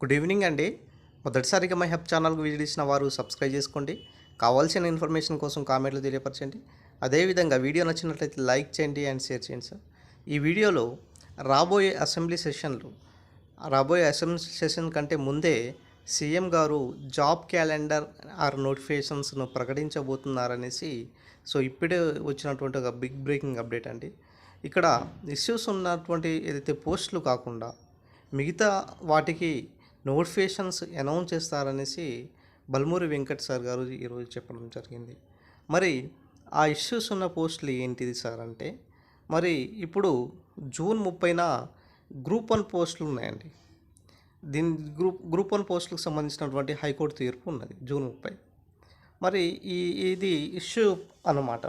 Good evening అండి. మొదటిసారిగా my help ఛానల్కి విజిట్ ఇచ్చిన వారు సబ్స్క్రైబ్ చేసుకోండి. కావాల్సిన ఇన్ఫర్మేషన్ కోసం కామెంట్లు తెలియపరచండి. అదేవిధంగా వీడియో నచ్చినట్లయితే లైక్ చేయండి అండ్ షేర్ చేయండి సార్ ఈ వీడియోలో రాబోయే అసెంబ్లీ సెషన్లు రాబోయే అసెంబ్లీ సెషన్ కంటే ముందే సీఎం గారు జాబ్ క్యాలెండర్ ఆర్ నోటిఫికేషన్స్ను ప్రకటించబోతున్నారనేసి సో ఇప్పుడే వచ్చినటువంటి ఒక బిగ్ బ్రేకింగ్ అప్డేట్ అండి. ఇక్కడ ఇష్యూస్ ఉన్నటువంటి ఏదైతే పోస్టులు కాకుండా మిగతా వాటికి నోటిఫికేషన్స్ అనౌన్స్ చేస్తారనేసి బల్మూరి వెంకట్ సార్ గారు ఈరోజు చెప్పడం జరిగింది. మరి ఆ ఇష్యూస్ ఉన్న పోస్టులు ఏంటిది సార్ అంటే మరి ఇప్పుడు జూన్ ముప్పైన గ్రూప్ వన్ పోస్టులు ఉన్నాయండి. దీని గ్రూప్ గ్రూప్ వన్ పోస్టులకు సంబంధించినటువంటి హైకోర్టు తీర్పు ఉన్నది జూన్ ముప్పై. మరి ఈ ఇది ఇష్యూ అన్నమాట.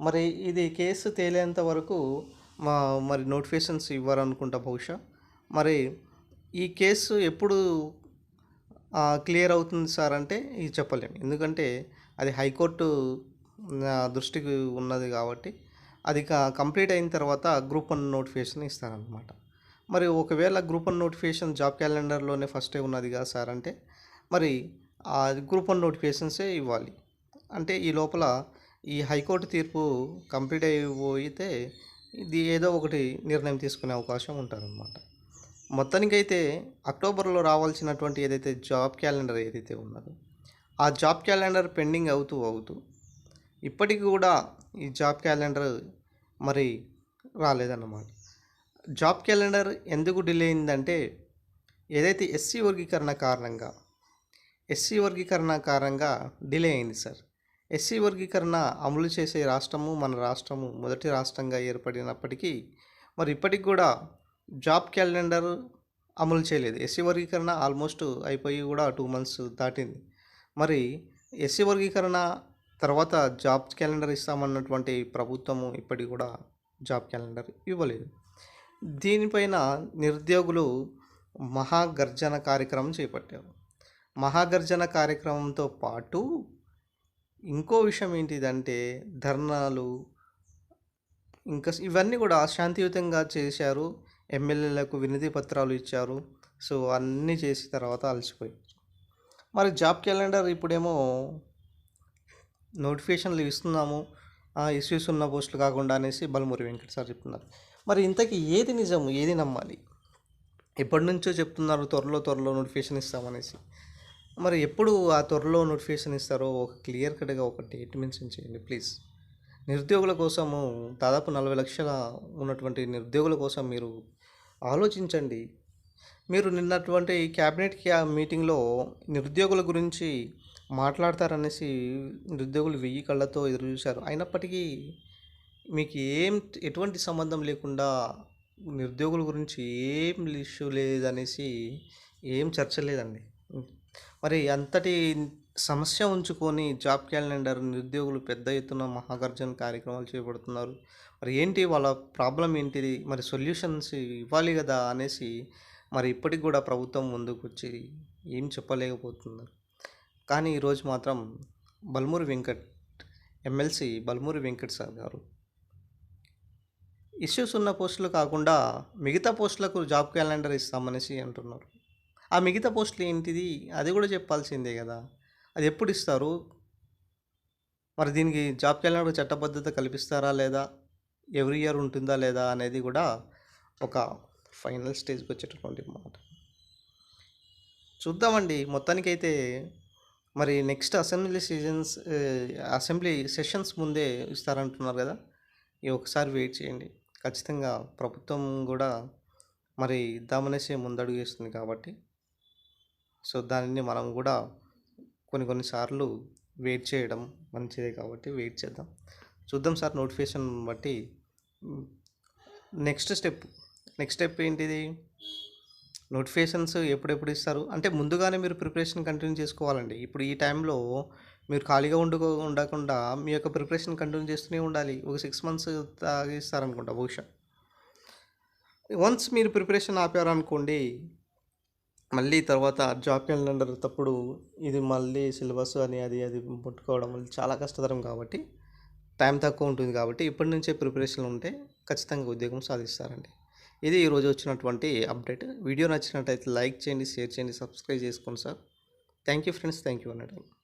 మరి ఇది కేసు తేలేంత వరకు మా మరి నోటిఫికేషన్స్ ఇవ్వరనుకుంటా బహుశా. మరి ఈ కేసు ఎప్పుడు క్లియర్ అవుతుంది సార్ అంటే ఇది చెప్పలేము ఎందుకంటే అది హైకోర్టు దృష్టికి ఉన్నది కాబట్టి అది కంప్లీట్ అయిన తర్వాత గ్రూప్ వన్ నోటిఫికేషన్ ఇస్తారనమాట మరి ఒకవేళ గ్రూప్ వన్ నోటిఫికేషన్ జాబ్ క్యాలెండర్లోనే ఫస్టే ఉన్నది కదా సార్ అంటే మరి ఆ గ్రూప్ వన్ నోటిఫికేషన్సే ఇవ్వాలి. అంటే ఈ లోపల ఈ హైకోర్టు తీర్పు కంప్లీట్ అయిపోయితే ఇది ఏదో ఒకటి నిర్ణయం తీసుకునే అవకాశం ఉంటారనమాట మొత్తానికైతే అక్టోబర్లో రావాల్సినటువంటి ఏదైతే జాబ్ క్యాలెండర్ ఏదైతే ఉన్నదో ఆ జాబ్ క్యాలెండర్ పెండింగ్ అవుతూ అవుతూ ఇప్పటికి కూడా ఈ జాబ్ క్యాలెండర్ మరి రాలేదన్నమాట. జాబ్ క్యాలెండర్ ఎందుకు డిలే అయిందంటే ఏదైతే ఎస్సీ వర్గీకరణ కారణంగా ఎస్సీ వర్గీకరణ కారణంగా డిలే అయింది సార్. ఎస్సీ వర్గీకరణ అమలు చేసే రాష్ట్రము మన రాష్ట్రము మొదటి రాష్ట్రంగా ఏర్పడినప్పటికీ మరి ఇప్పటికి కూడా జాబ్ క్యాలెండర్ అమలు చేయలేదు. ఎస్సీ వర్గీకరణ ఆల్మోస్ట్ అయిపోయి కూడా టూ మంత్స్ దాటింది. మరి ఎస్సీ వర్గీకరణ తర్వాత జాబ్ క్యాలెండర్ ఇస్తామన్నటువంటి ప్రభుత్వము ఇప్పటికి కూడా జాబ్ క్యాలెండర్ ఇవ్వలేదు. దీనిపైన నిరుద్యోగులు మహాగర్జన కార్యక్రమం చేపట్టారు. మహాగర్జన కార్యక్రమంతో పాటు ఇంకో విషయం ఏంటిదంటే ధర్నాలు ఇంకా ఇవన్నీ కూడా శాంతియుతంగా చేశారు. ఎమ్మెల్యేలకు వినతి పత్రాలు ఇచ్చారు. సో అన్నీ చేసిన తర్వాత అలసిపోయారు మరి జాబ్ క్యాలెండర్ ఇప్పుడేమో నోటిఫికేషన్లు ఇస్తున్నాము. ఇష్యూస్ ఉన్న పోస్టులు కాకుండా అనేసి బలమూరి వెంకట సార్ చెప్తున్నారు. మరి ఇంతకీ ఏది నిజం ఏది నమ్మాలి? ఎప్పటి నుంచో చెప్తున్నారు త్వరలో త్వరలో నోటిఫికేషన్ ఇస్తామనేసి. మరి ఎప్పుడు ఆ త్వరలో నోటిఫికేషన్ ఇస్తారో? ఒక క్లియర్ కట్గా ఒక డేట్ మెన్షన్ చేయండి ప్లీజ్. నిరుద్యోగుల కోసము దాదాపు నలభై లక్షల ఉన్నటువంటి నిరుద్యోగుల కోసం మీరు ఆలోచించండి. మీరు నిన్నటువంటి క్యాబినెట్ మీటింగ్లో నిరుద్యోగుల గురించి మాట్లాడతారనేసి నిరుద్యోగులు వెయ్యి కళ్ళతో ఎదురు చూశారు అయినప్పటికీ మీకు ఏం ఎటువంటి సంబంధం లేకుండా నిరుద్యోగుల గురించి ఏం ఇష్యూ లేదనేసి ఏం చర్చ లేదండి. మరి అంతటి సమస్య ఉంచుకొని జాబ్ క్యాలెండర్ నిరుద్యోగులు పెద్ద ఎత్తున మహాగర్జన కార్యక్రమాలు చేపడుతున్నారు. మరి ఏంటి వాళ్ళ ప్రాబ్లం ఏంటిది మరి సొల్యూషన్స్ ఇవ్వాలి కదా అనేసి మరి ఇప్పటికి కూడా ప్రభుత్వం ముందుకు వచ్చి ఏం చెప్పలేకపోతున్నారు. కానీ ఈరోజు మాత్రం బల్మూరి వెంకట్ ఎమ్మెల్సీ బల్మూరి వెంకట్ సార్ గారు ఇష్యూస్ ఉన్న పోస్టులు కాకుండా మిగతా పోస్టులకు జాబ్ క్యాలెండర్ ఇస్తామనేసి అంటున్నారు. ఆ మిగతా పోస్టులు ఏంటిది? అది కూడా చెప్పాల్సిందే కదా. అది ఎప్పుడు ఇస్తారు మరి దీనికి జాబ్ క్యాలెండర్ చట్టబద్ధత కల్పిస్తారా లేదా? ఎవ్రీ ఇయర్ ఉంటుందా లేదా అనేది కూడా ఒక ఫైనల్ స్టేజ్కి వచ్చేటటువంటి మాట. చూద్దామండి. మొత్తానికైతే మరి next assembly seasons assembly sessions ముందే ఇస్తారంటున్నారు కదా? ఈ ఒకసారి వెయిట్ చేయండి. ఖచ్చితంగా ప్రభుత్వం కూడా మరి ఇద్దామనేసి ముందడుగు వేస్తుంది కాబట్టి. సో దానిని మనం కూడా కొన్ని కొన్నిసార్లు వెయిట్ చేయడం మంచిదే కాబట్టి వెయిట్ చేద్దాం. చూద్దాం సార్ నోటిఫికేషన్ బట్టి. నెక్స్ట్ స్టెప్ నెక్స్ట్ స్టెప్ ఏంటిది? నోటిఫికేషన్స్ ఎప్పుడెప్పుడు ఇస్తారు? అంటే ముందుగానే మీరు ప్రిపరేషన్ కంటిన్యూ చేసుకోవాలండి. ఇప్పుడు ఈ టైంలో మీరు ఖాళీగా ఉండుకో ఉండకుండా మీ యొక్క ప్రిపరేషన్ కంటిన్యూ చేస్తూనే ఉండాలి. ఒక సిక్స్ మంత్స్ తాగిస్తారనుకుంటా బహుశా. వన్స్ మీరు ప్రిపరేషన్ ఆపారనుకోండి మళ్ళీ తర్వాత జాబ్ క్యాలెండర్ తప్పుడు ఇది మళ్ళీ సిలబస్ అని అది అది పుట్టుకోవడం వల్ల చాలా కష్టతరం కాబట్టి టైం తక్కువ ఉంటుంది కాబట్టి ఇప్పటి నుంచే ప్రిపరేషన్ ఉంటే ఖచ్చితంగా ఉద్యోగం సాధిస్తారండి. ఇది ఈరోజు వచ్చినటువంటి అప్డేట్. వీడియో నచ్చినట్టయితే లైక్ చేయండి షేర్ చేయండి సబ్స్క్రైబ్ చేసుకోండి sir. Thank you friends thank you అన్నట్టు